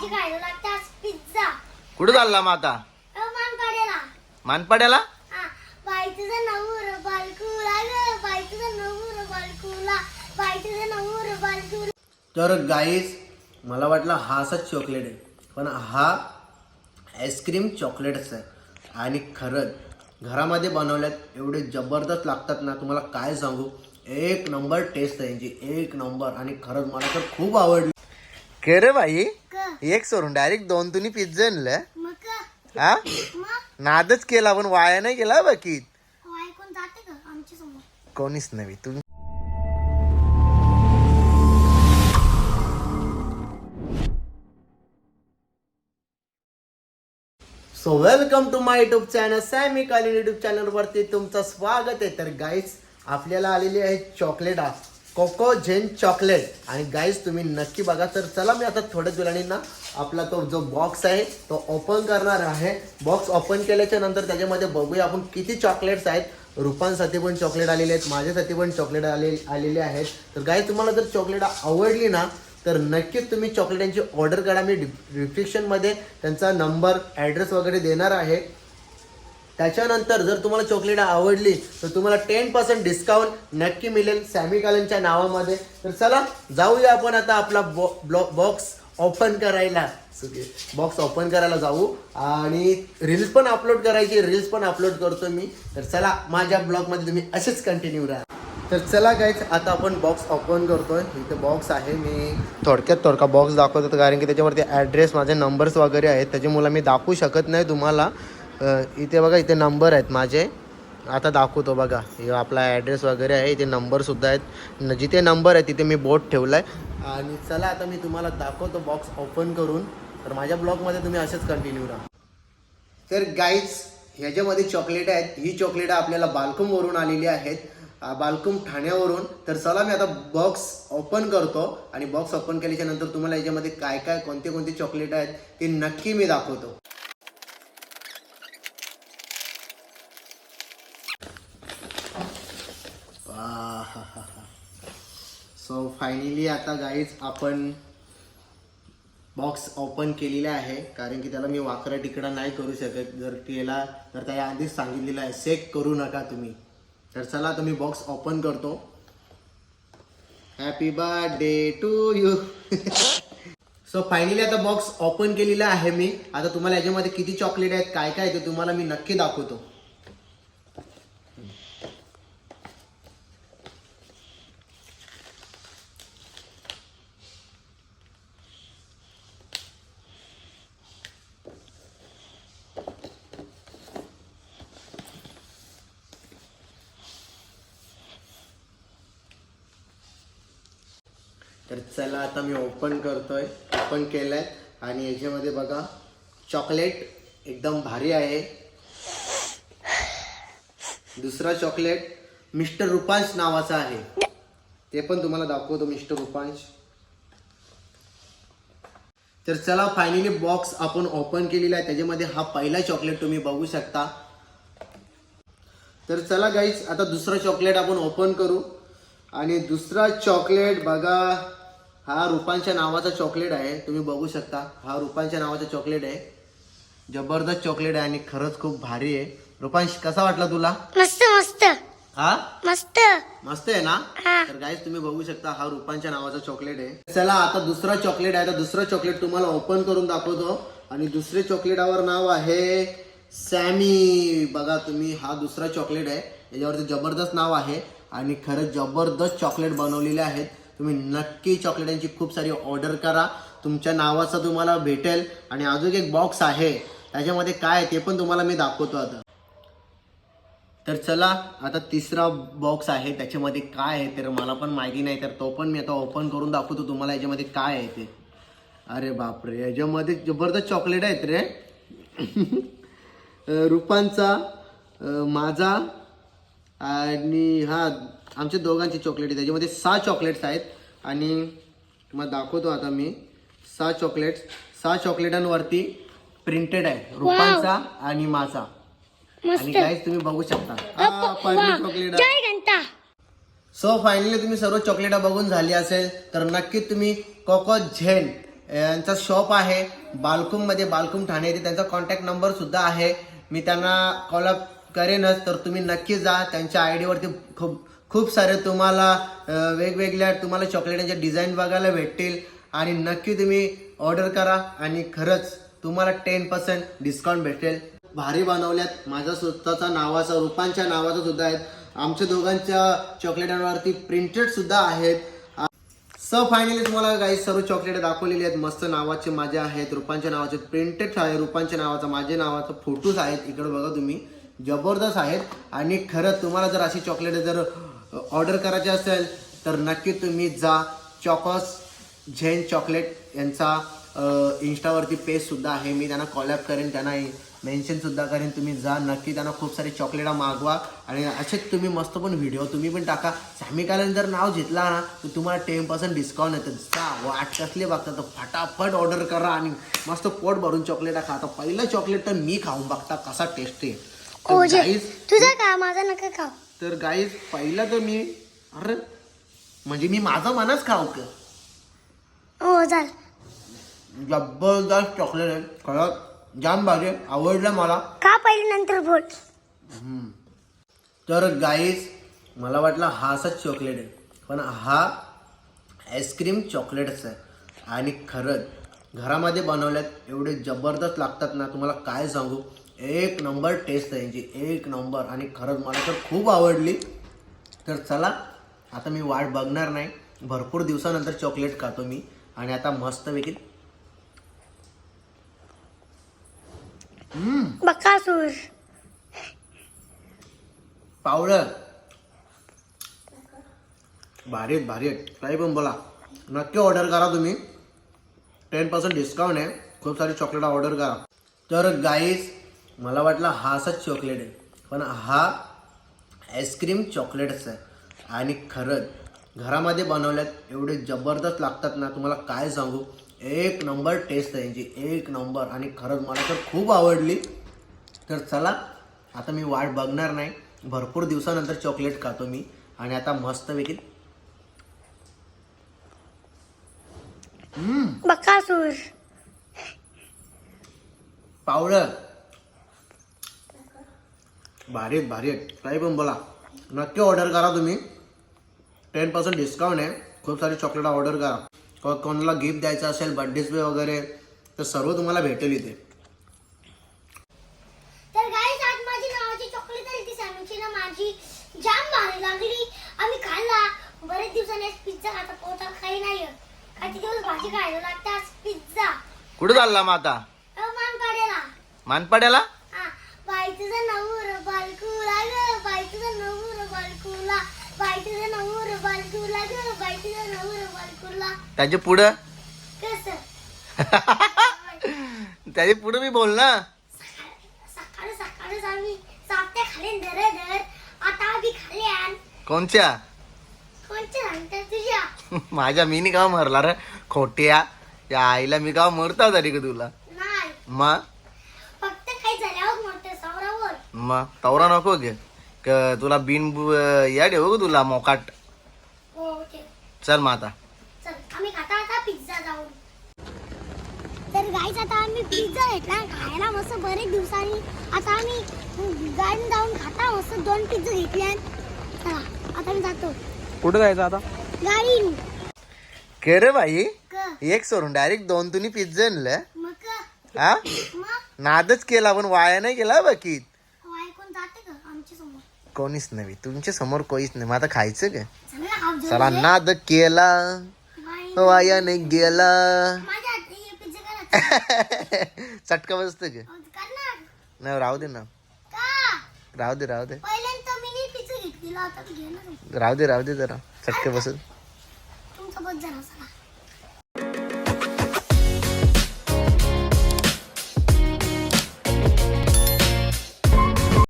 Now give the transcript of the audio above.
भाजी खायला लागते आज पिझ्झा कुठं चालला मग आता? मानपाड्याला. हा बाई तुझं नवूर बालकुला ग बाई तुझं नवूर बालकुला बाई तुझं नवूर बालकुला. तर गाईज मला वाटलं हा असाच चॉकलेट आहे पण हा आईस्क्रीम चॉकलेटच आहे. आणि खरंच घरामध्ये बनवल्यात एवढे जबरदस्त लागतात ना तुम्हाला काय सांगू? एक नंबर टेस्ट आहे यांची एक नंबर आणि खरंच मला तर खूप आवडली. के रे भाई क? एक सोडून डायरेक्ट दोन तुम्ही पिझ्झा आणलं हा? नादच केला पण वाया नाही गेला बाकी ऐकून जाते का? आमच्यासमोर. कोणीच नव्हे. तुम्ही so welcome to my YouTube channel Sammy कालीन युट्यूब चॅनलवरती तुमचं स्वागत आहे. तर गाईज आपल्याला आलेली आहे चॉकलेट आ कोको झेन चॉकलेट. आणि गाईज तुम्ही नक्की बघा. तर चला मी आता थोड्याच वेळाने ना आपला तो जो बॉक्स आहे तो ओपन करणार आहे. बॉक्स ओपन केल्याच्यानंतर त्याच्यामध्ये बघूया आपण किती चॉकलेट्स आहेत. रुपांसाठी पण चॉकलेट आलेले आहेत माझ्यासाठी पण चॉकलेट आले आलेले आहेत. तर गाईज तुम्हाला जर चॉकलेट आवडली ना तर नक्कीच तुम्ही चॉकलेटांची ऑर्डर करा. मी डिस्क्रिप्शनमध्ये त्यांचा नंबर ॲड्रेस वगैरे देणार आहे. त्याच्यानंतर जर तुम्हाला चॉकलेट आवडली तर तुम्हाला टेन पर्सेंट डिस्काउंट नक्की मिळेल सॅमिकालनच्या नावामध्ये. तर चला जाऊया आपण आता आपला बॉ ब्लॉ बॉक्स ओपन करायला. बॉक्स ओपन करायला जाऊ. आणि रील्स पण अपलोड करायची रील्स पण अपलोड करतो मी. तर चला माझ्या ब्लॉगमध्ये तुम्ही असेच कंटिन्यू राहा. तर चला काहीच आता आपण बॉक्स ओपन करतोय. इथे बॉक्स आहे मी. थोडक्यात थोडका बॉक्स दाखवतो कारण की त्याच्यावरती ॲड्रेस माझे नंबर्स वगैरे आहेत. त्याच्यामुळे मी दाखवू शकत नाही तुम्हाला. इथे बघा इथे नंबर आहेत माझे. आता दाखवतो बघा. हे आपला ॲड्रेस वगैरे आहे. इथे नंबरसुद्धा आहेत. जिथे नंबर आहे तिथे मी बोट ठेवला आहे आणि चला आता मी तुम्हाला दाखवतो बॉक्स ओपन करून. तर माझ्या ब्लॉगमध्ये तुम्ही असेच कंटिन्यू राहा. तर गाईज ह्याच्यामध्ये चॉकलेट आहेत. ही चॉकलेट आपल्याला बालकुमवरून आलेली आहेत. बालकुम ठाण्यावरून. तर चला मी आता बॉक्स ओपन करतो. आणि बॉक्स ओपन केल्याच्यानंतर तुम्हाला याच्यामध्ये काय काय कोणते कोणते चॉकलेट आहेत ते नक्की मी दाखवतो. सो फायनली आता गाईज आपण बॉक्स ओपन केलेला आहे. कारण की त्याला मी वाकरा तिकडा नाही करू शकत. जर केला तर त्या आधीच सांगितलेलं आहे सेक करू नका तुम्ही. तर चला आता मी बॉक्स ओपन करतो. Happy birthday to you so finally आता बॉक्स ओपन केलेला आहे मी. आता तुम्हाला याच्यामध्ये किती चॉकलेट आहेत काय काय ते तुम्हाला मी नक्की दाखवतो. तर चला आता मी ओपन करतोय. ओपन केलंय. आणि याच्यामध्ये बघा चॉकलेट एकदम भारी आहे. दुसरा चॉकलेट मिस्टर रुपांश नावाचा आहे. ते पण तुम्हाला दाखवतो मिस्टर रुपांश. तर चला फायनली बॉक्स आपण ओपन केलेला आहे. त्याच्यामध्ये हा पहिला चॉकलेट तुम्ही बघू शकता. तर चला गाईज आता दुसरा चॉकलेट आपण ओपन करू. आणि दुसरा चॉकलेट बघा. हा रुपांच्या नावाचा चॉकलेट आहे. तुम्ही बघू शकता हा रुपांच्या नावाचा चॉकलेट आहे. जबरदस्त चॉकलेट आहे आणि खरंच खूप भारी आहे. रुपांश कसा वाटला तुला? मस्त मस्त. हा? मस्त. मस्त आहे ना. तर गाईज तुम्ही बघू शकता हा रुपांच्या नावाचा चॉकलेट आहे. चला आता दुसरा चॉकलेट आहे. आता दुसरा चॉकलेट तुम्हाला ओपन करून दाखवतो. आणि दुसरे चॉकलेटावर नाव आहे सॅमी. बघा तुम्ही हा दुसरा चॉकलेट आहे. याच्यावरती जबरदस्त नाव आहे. आणि खरंच जबरदस्त चॉकलेट बनवलेले आहेत. तुम्ही नक्की चॉकलेटांची खूप सारी ऑर्डर करा. तुमच्या नावाचा तुम्हाला भेटेल. आणि अजून एक बॉक्स आहे. त्याच्यामध्ये काय आहे ते पण तुम्हाला मी दाखवतो आता. तर चला आता तिसरा बॉक्स आहे. त्याच्यामध्ये काय आहे तर मला पण माहिती नाही. तर तो पण मी आता ओपन करून दाखवतो तुम्हाला याच्यामध्ये काय आहे ते. अरे बापरे याच्यामध्ये जबरदस्त चॉकलेट आहेत रे. रुपांचा माझा आणि हा आमच्या दोघांची चॉकलेट आहे त्याच्यामध्ये सहा चॉकलेट्स आहेत. आणि तुम्हाला दाखवतो आता मी. सहा चॉकलेट्स सहा चॉकलेटांवरती प्रिंटेड आहे. रुपांचा आणि माझा. आणि गाईज तुम्ही बघू शकता. पहिली चॉकलेट आहे. जय घंटा. सो फायनली तुम्ही सर्व चॉकलेटा बघून झाली असेल तर नक्की तुम्ही कोको झेन यांचा शॉप आहे. बालकुममध्ये बालकुम ठाणे येथे त्यांचा कॉन्टॅक्ट नंबर सुद्धा आहे. मी त्यांना कॉलअप करेनच तर तुम्ही नक्की जा. त्यांच्या आय डीवरती खूप खूप सारे तुम्हाला वेगवेगळ्या तुम्हाला चॉकलेटांचे डिझाईन बघायला भेटतील. आणि नक्की तुम्ही ऑर्डर करा आणि खरंच तुम्हाला टेन पर्सेंट डिस्काउंट भेटेल. भारी बनवल्यात. माझ्या स्वतःचा नावाचा रूपांच्या नावाचा सुद्धा आहेत. आमच्या दोघांच्या चॉकलेटांवरती प्रिंटेड सुद्धा आहेत. स फायनली तुम्हाला काही सर्व चॉकलेट दाखवलेली आहेत. मस्त नावाचे माझे आहेत रुपांच्या नावाचे प्रिंटेड आहे रुपांच्या नावाचा माझे नावाचा फोटोज आहेत. इकडे बघा तुम्ही. जबरदस्त आहेत. आणि खरंच तुम्हाला जर अशी चॉकलेट जर ऑर्डर करायची असेल तर नक्की तुम्ही जा. चॉकॉस झेन चॉकलेट यांचा इंस्टावरती पेजसुद्धा आहे. मी त्यांना कॉलॅप करेन त्यांना मेन्शनसुद्धा करेन. तुम्ही जा. नक्की त्यांना खूप सारी चॉकलेटा मागवा. आणि असेच तुम्ही मस्त पण व्हिडिओ तुम्ही पण टाका. सॅमी जर नाव घेतला ना तर तुम्हाला टेन पर्सेंट डिस्काउंट येतं. जा. वाट कसले बघता तर फटाफट ऑर्डर करा आणि मस्त पोट भरून चॉकलेटा खा. तर पहिलं चॉकलेट तर मी खाऊन बघता कसा टेस्ट आहे. ओजे guys, तुझं का माझा नका खाऊ. तर गाईज पहिलं तर मी अरे म्हणजे मी माझं मनच खाऊ का? हो चाल. जबरदस्त चॉकलेट आहे. खरंच जाम आहे. आवडलं मला. का पहिले नंतर बोल. तर गाईज मला वाटलं हा असाच चॉकलेट आहे. पण हा आईस्क्रीम चॉकलेटच आहे. आणि खरंच घरामध्ये बनवल्यात एवढे जबरदस्त लागतात ना तुम्हाला काय सांगू? एक नंबर टेस्ट आहे यांची. एक नंबर. आणि खरंच मला तर खूप आवडली. तर चला आता मी वाट बघणार नाही. भरपूर दिवसानंतर चॉकलेट खातो मी. आणि आता मस्तपैकी बकासूर. पावडर. भारी आहेत भारी आहेत काही पण बोला. नक्की ऑर्डर करा तुम्ही. टेन पर्सेंट डिस्काउंट आहे. खूप सारी चॉकलेट ऑर्डर करा. तर गाईज मला वाटलं हा असाच चॉकलेट आहे. पण हा आईस्क्रीम चॉकलेटच आहे. आणि खरंच घरामध्ये बनवल्यात एवढे जबरदस्त लागतात ना तुम्हाला काय सांगू? एक नंबर टेस्ट आहे यांची एक नंबर आणि खरंच मला तर खूप आवडली. तर चला आता मी वाट बघणार नाही. भरपूर दिवसानंतर चॉकलेट खातो मी. आणि आता मस्तपैकी बकासूर पावडर. भारी आहेत भारी आहेत काही पण बोला. नक्की ऑर्डर करा तुम्ही. टेन पर्सेंट डिस्काउंट आहे. खूप सारी चॉकलेट ऑर्डर करा. कोणाला गिफ्ट द्यायचं असेल बर्थडेज वगैरे तर सर्व तुम्हाला भेटेल इथे. तर गाईस आज माझी नावाची चॉकलेट आली ती सॅमची ना माझी जाम भारी लागली. आम्ही खाल्ला. बरेच दिवसांनी पिझ्झा खाता पोटात काही नाही काही दिवस भाजी खायला लागते आज पिझ्झा कुठं चालला मग आता? मान पाडेला मानपाड्याला हा बाई तुझं नवूर बालकुला ग बाई तुझं नवूर बालकुला बाई तुझं नवूर बालकुला ग बाई तुझं नवूर बालकुला त्याच्या पुढं? कसं त्याच्या पुढं मी बोल ना. सकाळी आम्ही सापट्या खाली धर धर आता खाली कोणच्या? माझ्या मी नाही का मरला रे खोट्या. या आईला मी का मरता तरी का तुला? मग? मग? तवरा नको घे. क- तुला बिन बु- या ठेवू का तुला मोकाट? चल मग आता चल आम्ही खाता आता पिझ्झा तर गाईच आता आम्ही पिझ्झा घेतला. खायला मस्त बरेच दिवसांनी. आता आम्ही जाऊन खाता मस्त दोन पिझ्झा चला आता मी जातो. कुठं जायचं आता? गाडीन के रे भाई एक सोडून डायरेक्ट दोन तुम्ही पिझ्झा आणलं. मग हा? नादच केला पण वाया नाही गेला बाकी ऐकून जाते का आमच्यासमोर. कोणीच नाही तुमच्यासमोर कोणीच नाही. मग आता खायचं का? चला नाद केला बाय नाही गेला. चटका बसत ग नाही राहू दे ना. राहू दे राहू दे. राहू दे राहू दे जरा. चटके बसत.